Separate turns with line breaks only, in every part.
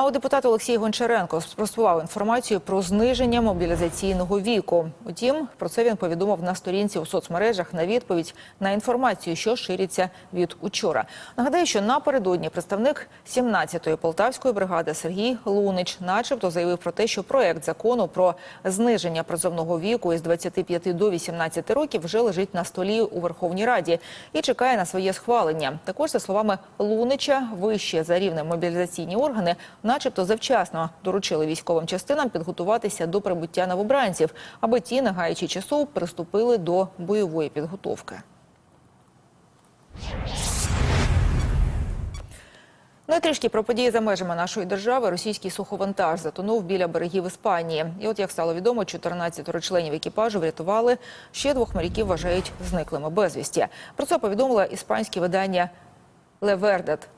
А от депутат Олексій Гончаренко спростував інформацію про зниження мобілізаційного віку. Утім, про це він повідомив на сторінці у соцмережах на відповідь на інформацію, що шириться від учора. Нагадаю, що напередодні представник 17-ї полтавської бригади Сергій Лунич, начебто, заявив про те, що проект закону про зниження призовного віку із 25 до 18 років вже лежить на столі у Верховній Раді і чекає на своє схвалення. Також за словами Лунича, вище за рівнем мобілізаційні органи, начебто, завчасно доручили військовим частинам підготуватися до прибуття новобранців, аби ті, не гаючи часу, приступили до бойової підготовки. Ну трішки про події за межами нашої держави. Російський суховантаж затонув біля берегів Іспанії. І от як стало відомо, 14 членів екіпажу врятували. Ще двох моряків вважають зниклими безвісті. Про це повідомило іспанське видання Левердет.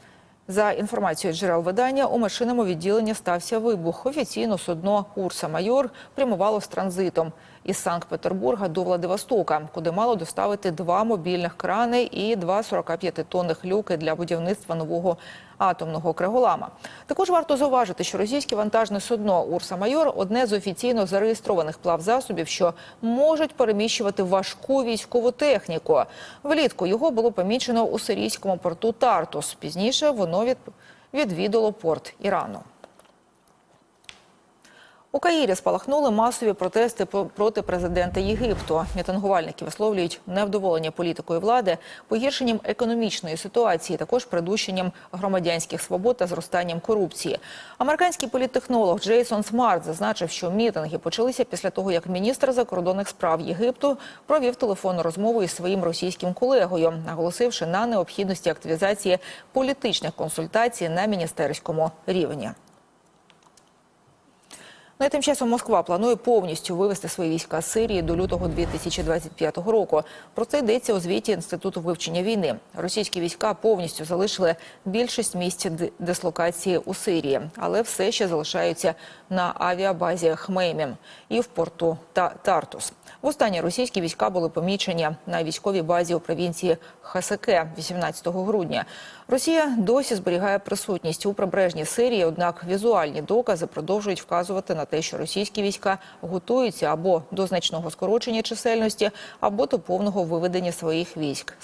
За інформацією джерел видання, у машинному відділенні стався вибух. Офіційно судно Урса Майор прямувало з транзитом із Санкт-Петербурга до Владивостока, куди мало доставити два мобільних крани і два 45-тонних люки для будівництва нового атомного криголама. Також варто зауважити, що російське вантажне судно Урса Майор одне з офіційно зареєстрованих плавзасобів, що можуть переміщувати важку військову техніку. Влітку його було помічено у сирійському порту Тартус. Пізніше воно від... відвідало порт Ірану. У Каїрі спалахнули масові протести проти президента Єгипту. Мітингувальники висловлюють невдоволення політикою влади, погіршенням економічної ситуації, також придушенням громадянських свобод та зростанням корупції. Американський політтехнолог Джейсон Смарт зазначив, що мітинги почалися після того, як міністр закордонних справ Єгипту провів телефонну розмову із своїм російським колегою, наголосивши на необхідності активізації політичних консультацій на міністерському рівні. Ну і тим часом Москва планує повністю вивести свої війська з Сирії до лютого 2025 року. Про це йдеться у звіті інституту вивчення війни. Російські війська повністю залишили більшість місць дислокації у Сирії, але все ще залишаються на авіабазі Хмеймім і в порту Та- Тартус. Востаннє російські війська були помічені на військовій базі у провінції Хасаке 18 грудня. Росія досі зберігає присутність у прибережній Сирії, однак візуальні докази продовжують вказувати на те, що російські війська готуються або до значного скорочення чисельності, або до повного виведення своїх військ